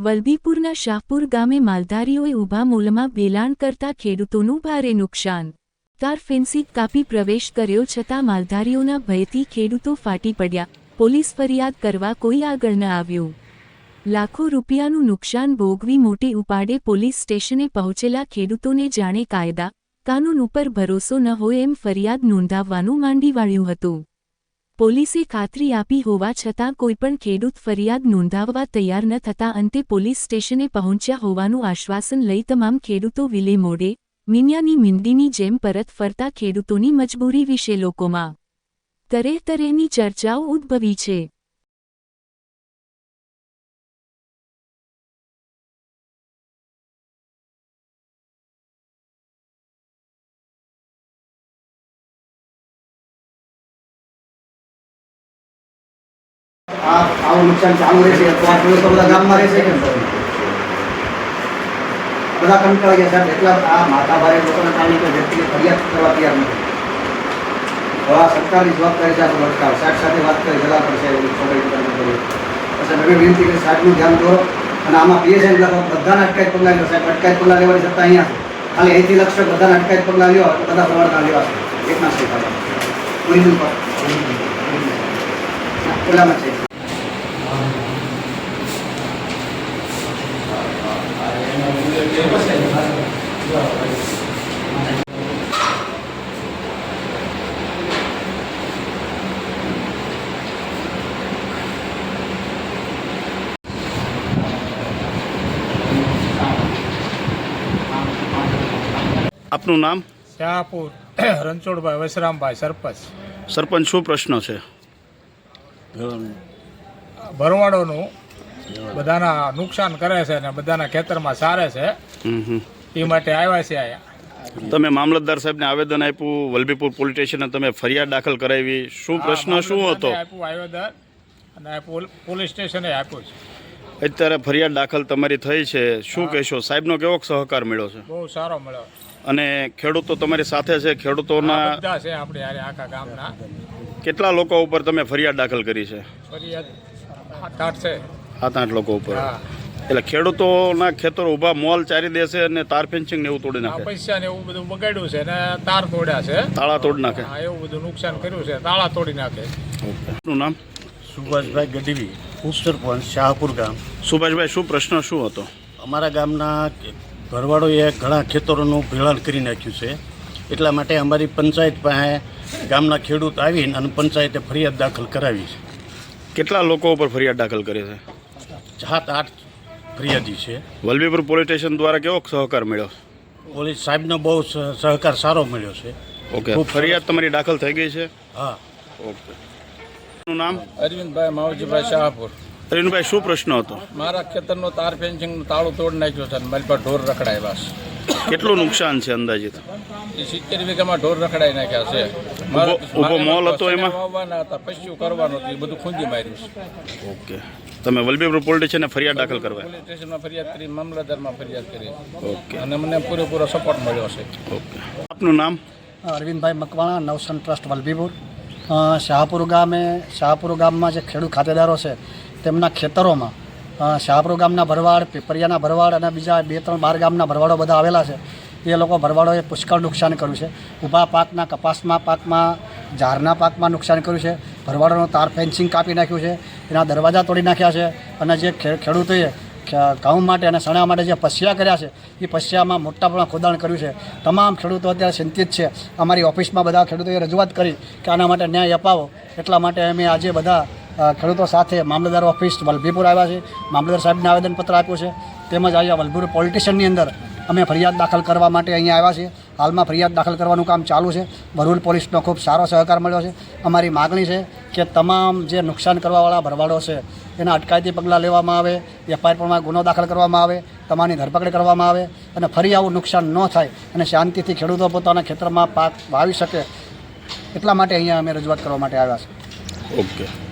વલભીપુરના શાહપુર ગામે માલધારીઓએ ઊભા મૂલમાં વેલાણ કરતા ખેડૂતોનું ભારે નુકસાન. તાર ફેન્સી કાપી પ્રવેશ કર્યો છતાં માલધારીઓના ભયથી ખેડૂતો ફાટી પડ્યા. પોલીસ ફરિયાદ કરવા કોઈ આગળ ન આવ્યું. લાખો રૂપિયાનું નુકસાન ભોગવી મોટી ઉપાડે પોલીસ સ્ટેશને પહોંચેલા ખેડૂતોને જાણે કાયદા, કાનૂન ઉપર ભરોસો ન હોય એમ ફરિયાદ નોંધાવવાનું માંડી વાળ્યું હતું. પોલીસે ખાતરી આપી હોવા છતાં કોઈપણ ખેડૂત ફરિયાદ નોંધાવવા તૈયાર ન થતાં અંતે પોલીસ સ્ટેશને પહોંચ્યા હોવાનું આશ્વાસન લઈ તમામ ખેડૂતો વિલે મોડે, મિન્યાની મિંદીની જેમ પરત ફરતા ખેડૂતોની મજબૂરી વિશે લોકોમાં તરેહ તરેહની ચર્ચાઓ ઉદ્ભવી છે. આવું નુકસાન ચાલુ રહેશે તો આ ખેડૂતો બધા ગામમાં રહેશે કેમ બધા કંટાળી ગયા સાહેબ એટલા આ માથા ભારે લોકોને કારણે કોઈ વ્યક્તિને ફરિયાદ કરવા તૈયાર નથી તો આ સરકારની જવાબદારી છે આપણે અટકાવ સાહેબ સાથે વાત કરી જલા પડશે એવું છોકરી દુકાનને કર્યું પછી નવી વિનંતી કરી સાહેબનું ધ્યાન દોરો અને આમાં પીએસઆઈ લખો બધાને અટકાયત પગલાં લો સાહેબ અટકાયત પગલાં લેવાની સત્તા અહીંયા છે ખાલી અહીંથી લક્ષક બધાને અટકાયત પગલાં લ્યો તો બધા પ્રમાણના લેવાશે એકના સહી થાય ઓરિજિનલ પર ઓલામાં છે આપનું નામ? શાહપુર રણછોડભાઈ વસરામભાઈ સરપંચ. સરપંચ શું પ્રશ્ન છે? ભરવાડોનું બધાના નુકસાન કરે છે અને બધાના ખેતરમાં સારે છે. એ માટે આવ્યા છે અહીંયા. તમે મામલતદાર સાહેબને આવેદન આપ્યું વલભીપુર પોલીસ સ્ટેશને તમે ફરિયાદ દાખલ કરાવી. શું પ્રશ્ન શું હતો? આપ્યું આવેદન અને પોલીસ સ્ટેશને આપ્યું છે. અત્યારે ફરિયાદ દાખલ તમારી થઈ છે. શું કહેશો? સાહેબનો કેવો સહકાર મળ્યો છે? બહુ સારો મળ્યો. અને ખેડૂતો તમારી સાથે છે? ખેડૂતોના બધા છે આપણે આખા ગામના. કેટલા લોકો ઉપર તમે ફરિયાદ દાખલ કરી છે? ફરિયાદ સાત આઠ છે. સાત આઠ લોકો ઉપર. હા. એટલે ખેડૂતોના ખેતરો ઊભા મોલ ચારી દેશે અને તાર ફેન્સિંગ ને એવું તોડી આ નાખે. પૈસા ને એવું બધું બગાડ્યું છે ને તાર તોડ્યા છે. તાળા તોડી નાખે. હા એવું બધું નુકસાન કર્યું છે તાળા તોડી નાખે. શું નામ? સુભાષભાઈ ગઢવી ઉપસરપંચ શાહપુર ગામ. સુભાષભાઈ શું પ્રશ્ન શું હતો? અમારા ગામના ઘરવાળોએ ઘણા ખેતરોનું ભેળાણ કરી નાખ્યું છે. એટલા માટે અમારી પંચાયત પાસે ગામના ખેડૂત આવીને અને પંચાયતે ફરિયાદ દાખલ કરાવી કેટલા લોકો ઉપર ફરિયાદ દાખલ કરી છે? સાત આઠ ફરિયાદી છે. વલભીપુર પોલીસ સ્ટેશન દ્વારા કેવો સહકાર મળ્યો? પોલીસ સાહેબનો બહુ સહ- સહકાર સારો મળ્યો છે. ઓકે ફરિયાદ તમારી દાખલ થઈ ગઈ છે? હા. ઓકે. નું નામ? અરવિંદભાઈ માવજીભાઈ શાહપુર. અરવિંદભાઈ શું પ્રશ્ન હતો? મારા ખેતરનો તાર ફેન્સિંગનું તાળું તોડી નાખ્યો છે મારી પર ઢોર રખડાવ્યા છે. કેટલું નુકસાન છે અંદાજિત? એ સિત્તેર વીઘામાં ઢોર રખડાઈ નાખ્યા છે. ઊભો મોલ હતો એમાં? વાવવાના હતા પશુ કરવાનું હતું એ બધું ખૂંદી માર્યું છે. ઓકે. તમે વલભીપુર પોલીસ સ્ટેશને ફરિયાદ દાખલ કરવા. પોલીસ સ્ટેશનમાં ફરિયાદ કરી મામલતદારમાં ફરિયાદ કરી. ઓકે. અને મને પૂરેપૂરો સપોર્ટ મળ્યો છે. ઓકે. આપનું નામ? અરવિંદભાઈ મકવાણા નવસન ટ્રસ્ટ વલભીપુર. શાહપુર ગામે શાહપુર ગામમાં જે ખેડૂત ખાતેદારો છે તેમના ખેતરોમાં શાહપુર ગામના ભરવાડ પીપરિયાના ભરવાડ અને બીજા બે ત્રણ બાર ગામના ભરવાડો બધા આવેલા છે. એ લોકો ભરવાડોએ પુષ્કળ નુકસાન કર્યું છે. ઊભા પાકના કપાસમાં પાકમાં ઝારના પાકમાં નુકસાન કર્યું છે. ભરવાડોનું તાર ફેન્સિંગ કાપી નાખ્યું છે. એના દરવાજા તોડી નાખ્યા છે. અને જે ખેડૂતોએ ઘઉં માટે અને સણા માટે જે પસિયા કર્યા છે, એ પસિયામાં મોટા પ્રમાણમાં ખોદાણ કર્યું છે. તમામ ખેડૂતો અત્યારે ચિંતિત છે. અમારી ઓફિસમાં બધા ખેડૂતોએ રજૂઆત કરી કે આના માટે ન્યાય અપાવો. એટલા માટે અમે આજે બધા ખેડૂતો સાથે મામલતદાર ઓફિસ વલભીપુર આવ્યા છે. મામલતદાર સાહેબને આવેદનપત્ર આપ્યું છે. તેમજ અહીંયા વલભીપુર પોલિટિશિયનની અંદર અમે ફરિયાદ દાખલ કરવા માટે અહીંયા આવ્યા છીએ. હાલમાં ફરિયાદ દાખલ કરવાનું કામ ચાલુ છે. ભરૂચ પોલીસનો ખૂબ સારો સહકાર મળ્યો છે. અમારી માગણી છે કે તમામ જે નુકસાન કરવાવાળા ભરવાડો છે, એના અટકાયતી પગલાં લેવામાં આવે, એફઆઈઆર પ્રમાણે ગુનો દાખલ કરવામાં આવે, તમારી ધરપકડ કરવામાં આવે અને ફરી આવું નુકસાન ન થાય અને શાંતિથી ખેડૂતો પોતાના ખેતરમાં પાક વાવી શકે, એટલા માટે અહીંયા અમે રજૂઆત કરવા માટે આવ્યા છે ઓકે